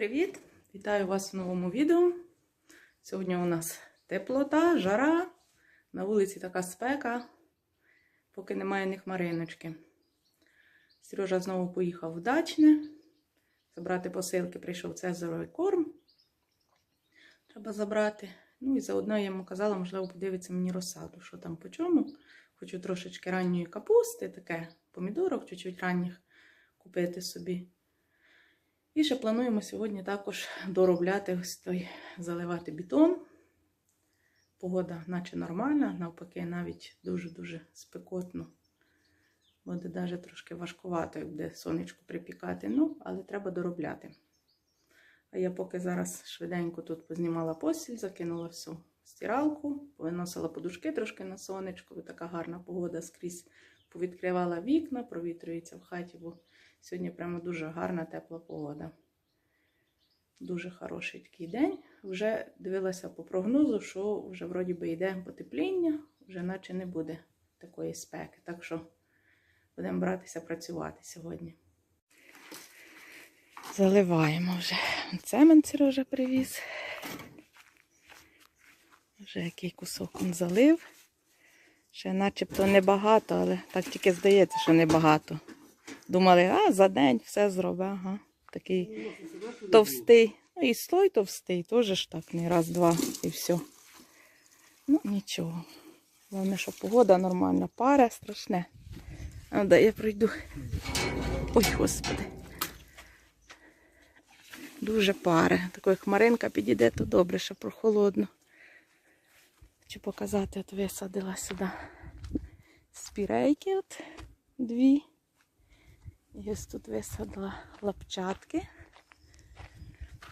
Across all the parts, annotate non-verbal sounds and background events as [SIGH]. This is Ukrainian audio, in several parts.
Привіт! Вітаю вас в новому відео. Сьогодні у нас теплота, жара. На вулиці така спека, поки немає ні хмариночки. Сережа знову поїхав в дачне. Забрати посилки прийшов цезаровий корм. Треба забрати. Ну і заодно я йому казала, можливо, подивиться мені розсаду, що там по чому. Хочу трошечки ранньої капусти, таке помідорок, чуть-чуть ранніх купити собі. І ще плануємо сьогодні також [LAUGHS] доробляти ось той заливати бетон. Погода наче нормальна, навпаки, навіть дуже-дуже спекотно. Буде навіть трошки важкувато, як буде сонечко припікати. Ну, але треба доробляти. А я поки зараз швиденько тут познімала постіль, закинула всю стиралку, повиносила подушки трошки на сонечко, бо така гарна погода скрізь повідкривала вікна, провітрюється в хаті, бо Сьогодні прямо дуже гарна тепла погода. Дуже хороший такий день. Вже дивилася по прогнозу, що вже вроді би йде потепління, вже наче не буде такої спеки. Так що будемо братися працювати сьогодні. Заливаємо вже. Цемент Сережа привіз. Вже який кусок він залив. Ще начебто небагато, але так тільки здається, що небагато. Думали, а за день все зробить. Ага. Такий товстий. Ну і слой товстий, теж ж так, не раз, два і все. Ну, нічого. Головне, що погода нормальна, пара страшне. А де я пройду. Ой, господи. Дуже паре. Такої хмаринка підійде, то добре, що прохолодно. Хочу показати, от висадила сюди спірейки от дві. Ось тут висадила лапчатки.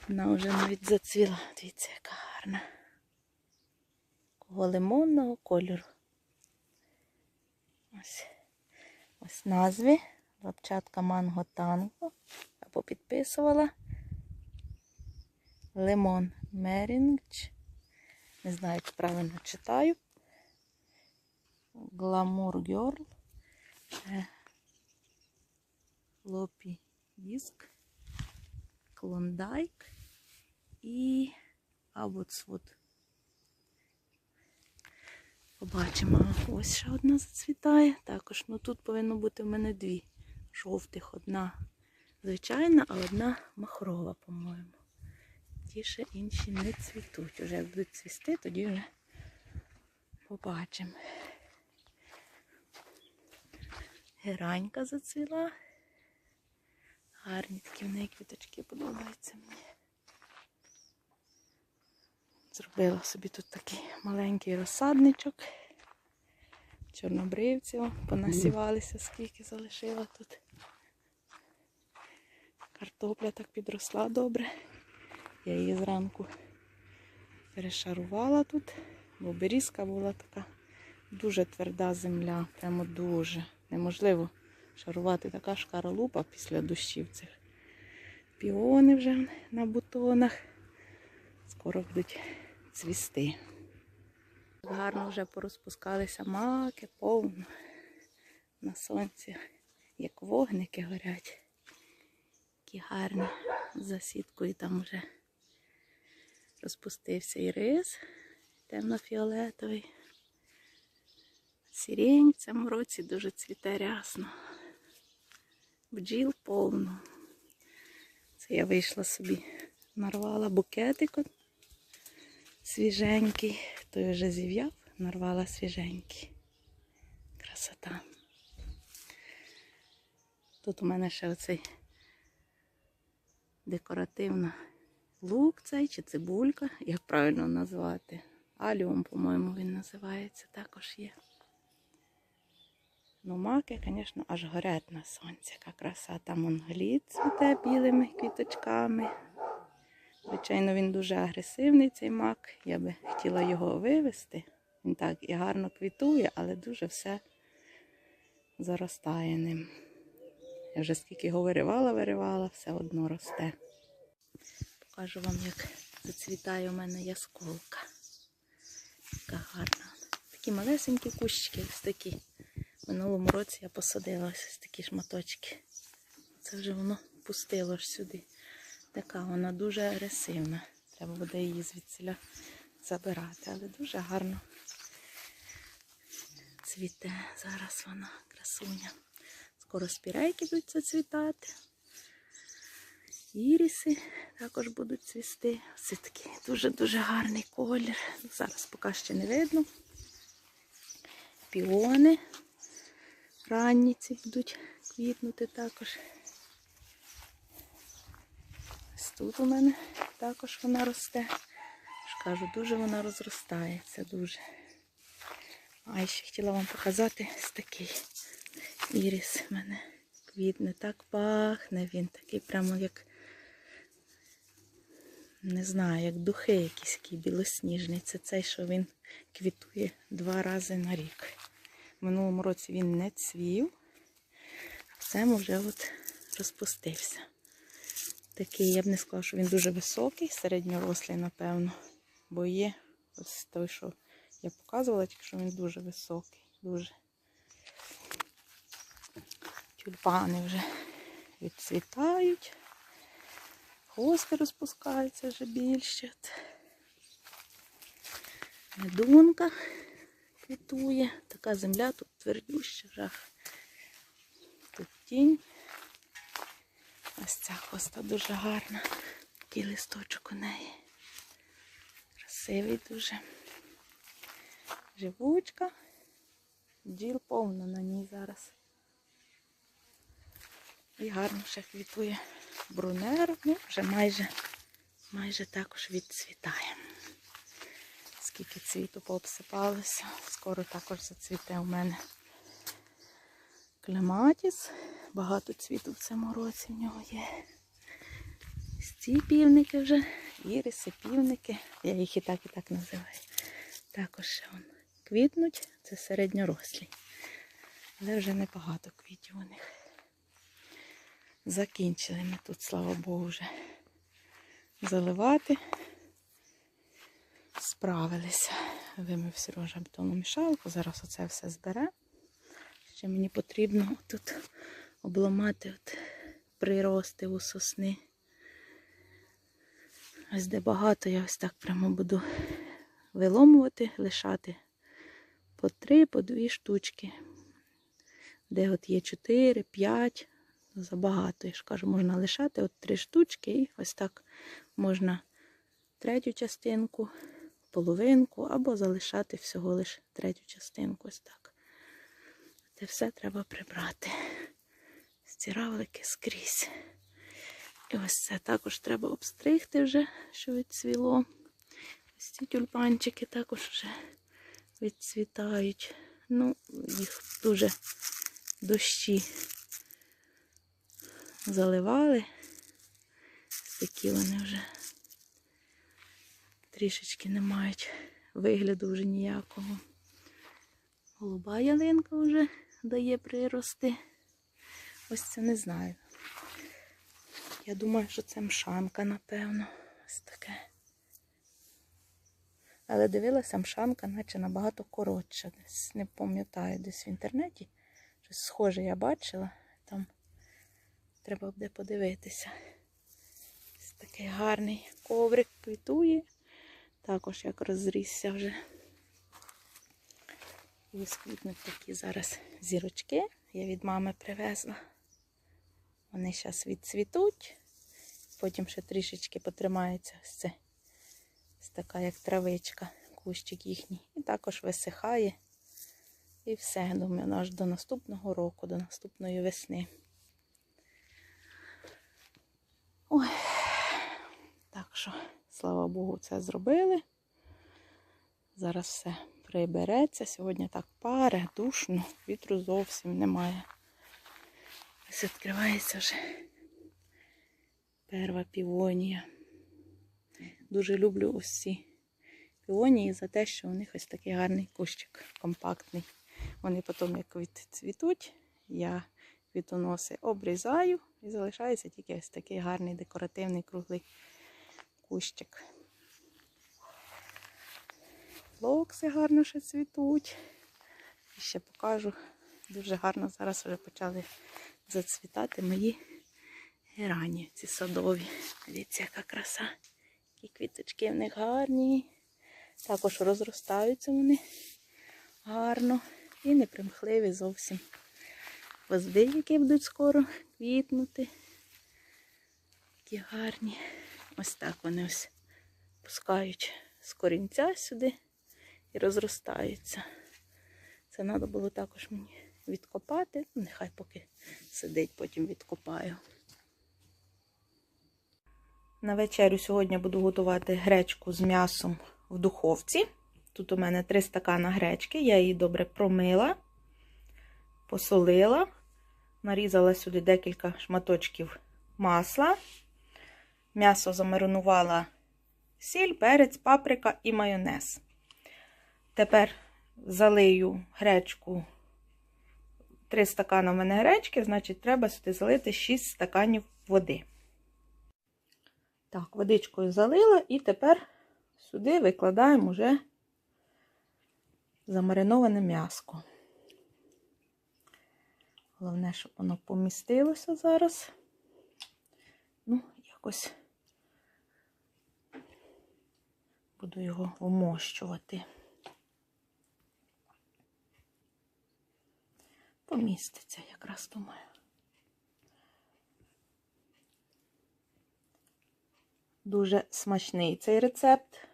Вона вже навіть зацвіла. Дивіться, яка гарна. Такого лимонного кольору. Ось ось назви. Лапчатка манго танго. Я попідписувала. Лимон мерінгч. Не знаю, як правильно читаю. Гламур Girl. Ще Лопі диск, клондайк і абоцвуд. Побачимо, ось ще одна зацвітає. Також, ну тут повинно бути в мене дві жовтих. Одна звичайна, а одна махрова, по-моєму. Ті ще інші не цвітуть. Уже як будуть цвісти, тоді вже побачимо. Геранька зацвіла. Гарні такі в неї квіточки подобаються мені. Зробила собі тут такий маленький розсадничок. Чорнобривців, понасівалися, скільки залишила тут. Картопля так підросла добре. Я її зранку перешарувала тут, бо берізка була така дуже тверда земля, прямо дуже неможливо шарувати така шкаралупа після дощів цих. Піони вже на бутонах. Скоро будуть цвісти. Гарно вже порозпускалися маки, повно. На сонці, як вогники горять. Які гарні за сіткою там вже розпустився і рис темно-фіолетовий. Сірень в цьому році дуже цвіте рясно бджіл повно. Це я вийшла собі, нарвала букетик свіженький, той вже зів'яв, нарвала свіженький. Красота. Тут у мене ще оцей декоративна лук цей чи цибулька, як правильно назвати. Аліум, по-моєму, він називається, також є. Ну, маки, звісно, аж горять на сонці. Яка краса. Там он глід цвіте білими квіточками. Звичайно, він дуже агресивний, цей мак. Я би хотіла його вивезти. Він так і гарно квітує, але дуже все заростає ним. Я вже скільки його виривала, виривала, все одно росте. Покажу вам, як зацвітає у мене ясколка. Така гарна. Такі малесенькі кущики, ось такі. Минулому році я посадила ось такі шматочки. Це вже воно пустило ж сюди. Така вона дуже агресивна. Треба буде її звідсіля забирати, але дуже гарно цвіте. Зараз вона красуня. Скоро спірейки будуть зацвітати. Іріси також будуть цвісти. Це такий дуже-дуже гарний колір. Зараз поки ще не видно. Піони ранні ці будуть квітнути також. Ось тут у мене також вона росте. Ж кажу, дуже вона розростається, дуже. А ще хотіла вам показати ось такий іріс в мене квітне. Так пахне він, такий прямо як, не знаю, як духи якісь білосніжний. Це цей, що він квітує два рази на рік. В минулому році він не цвів, а в вже от розпустився. Такий, я б не сказала, що він дуже високий, середньорослий, напевно. Бо є ось той, що я показувала, тільки що він дуже високий. Дуже. Тюльпани вже відцвітають. Хости розпускаються вже більше. Медунка квітує. Така земля тут твердюща, жах. Тут тінь. Ось ця хоста дуже гарна. Такий листочок у неї. Красивий дуже. Живучка. Бджіл повно на ній зараз. І гарно ще квітує брунер. Ну, вже майже, майже також відцвітає. Скільки цвіту пообсипалося. Скоро також зацвіте у мене клематіс. Багато цвіту в цьому році в нього є. Ось ці півники вже, іриси, півники. Я їх і так і так називаю. Також ще вон квітнуть, це середньорослі. Але вже небагато квітів у них. Закінчили ми тут, слава Богу, вже заливати. Справилися. Вимив Сережа бетономішалку, зараз оце все збере. Ще мені потрібно тут обламати от прирости у сосни. Ось де багато я ось так прямо буду виломувати, лишати по три, по дві штучки. Де от є чотири, п'ять, забагато. Я ж кажу, можна лишати от три штучки і ось так можна третю частинку, половинку, або залишати всього лише третю частинку. Ось так. Це все треба прибрати. Стіравлики скрізь. І ось це також треба обстригти вже, що відцвіло. Ось ці тюльпанчики також вже відцвітають. Ну, їх дуже дощі заливали. Такі вони вже трішечки не мають вигляду вже ніякого. Голуба ялинка вже дає прирости. Ось це не знаю. Я думаю, що це мшанка, напевно. Ось таке. Але дивилася, мшанка, наче набагато коротша. Десь не пам'ятаю, десь в інтернеті. Щось схоже я бачила. Там треба буде подивитися. Ось такий гарний коврик квітує. Також як розрісся вже. І сквітнуть такі зараз зірочки. Я від мами привезла. Вони зараз відцвітуть. Потім ще трішечки потримається ось це. Така як травичка, кущик їхній. І також висихає. І все, думаю, аж до наступного року, до наступної весни. Ой, так що, слава Богу, це зробили. Зараз все прибереться. Сьогодні так паре, душно, вітру зовсім немає. Ось відкривається вже перва півонія. Дуже люблю ось ці півонії за те, що у них ось такий гарний кущик, компактний. Вони потім, як цвітуть, я квітоноси обрізаю і залишається тільки ось такий гарний декоративний круглий кущик. Флокси гарно ще цвітуть. І ще покажу. Дуже гарно зараз вже почали зацвітати мої Герані ці садові. Дивіться, яка краса. Які квіточки в них гарні. Також розростаються вони гарно і непримхливі зовсім. Гвозди, які будуть скоро квітнути. Такі гарні. Ось так вони ось пускають з корінця сюди і розростаються. Це треба було також мені відкопати. Ну, Нехай поки сидить, потім відкопаю. На вечерю сьогодні буду готувати гречку з м'ясом в духовці. Тут у мене 3 стакана гречки, я її добре промила, посолила, нарізала сюди декілька шматочків масла. М'ясо замаринувала сіль, перець, паприка і майонез. Тепер залию гречку. 3 стакани в мене гречки, значить, треба сюди залити 6 стаканів води. Так, водичкою залила і тепер сюди викладаємо вже замариноване м'яско. Головне, щоб воно помістилося зараз. Ну, якось буду його вмощувати. Поміститься якраз думаю. Дуже смачний цей рецепт.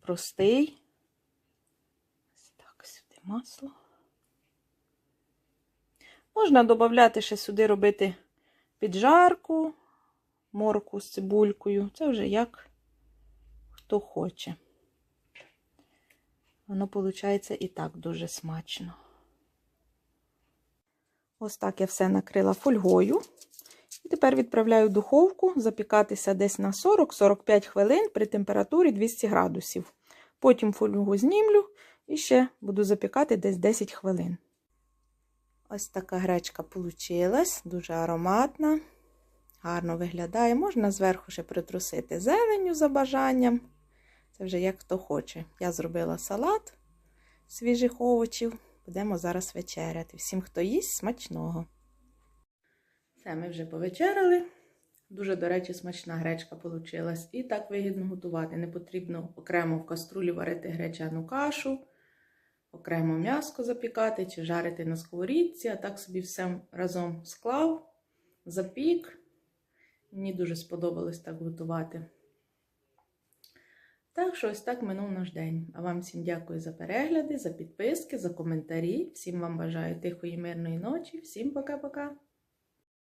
Простий. Ось так, сюди масло. Можна додати ще сюди робити піджарку, морку з цибулькою. Це вже як хто хоче. Воно виходить і так дуже смачно. Ось так я все накрила фольгою. І тепер відправляю в духовку запікатися десь на 40-45 хвилин при температурі 200 градусів. Потім фольгу знімлю і ще буду запікати десь 10 хвилин. Ось така гречка вийшла, дуже ароматна, гарно виглядає. Можна зверху ще притрусити зеленню за бажанням. Це вже як хто хоче. Я зробила салат свіжих овочів. Будемо зараз вечеряти. Всім, хто їсть, смачного. Все, ми вже повечеряли. Дуже, до речі, смачна гречка вийшла. І так вигідно готувати. Не потрібно окремо в каструлі варити гречану кашу, окремо м'яско запікати чи жарити на сковорідці, а так собі все разом склав, запік. Мені дуже сподобалось так готувати. Так що ось так минув наш день. А вам всім дякую за перегляди, за підписки, за коментарі. Всім вам бажаю тихої, мирної ночі. Всім пока-пока!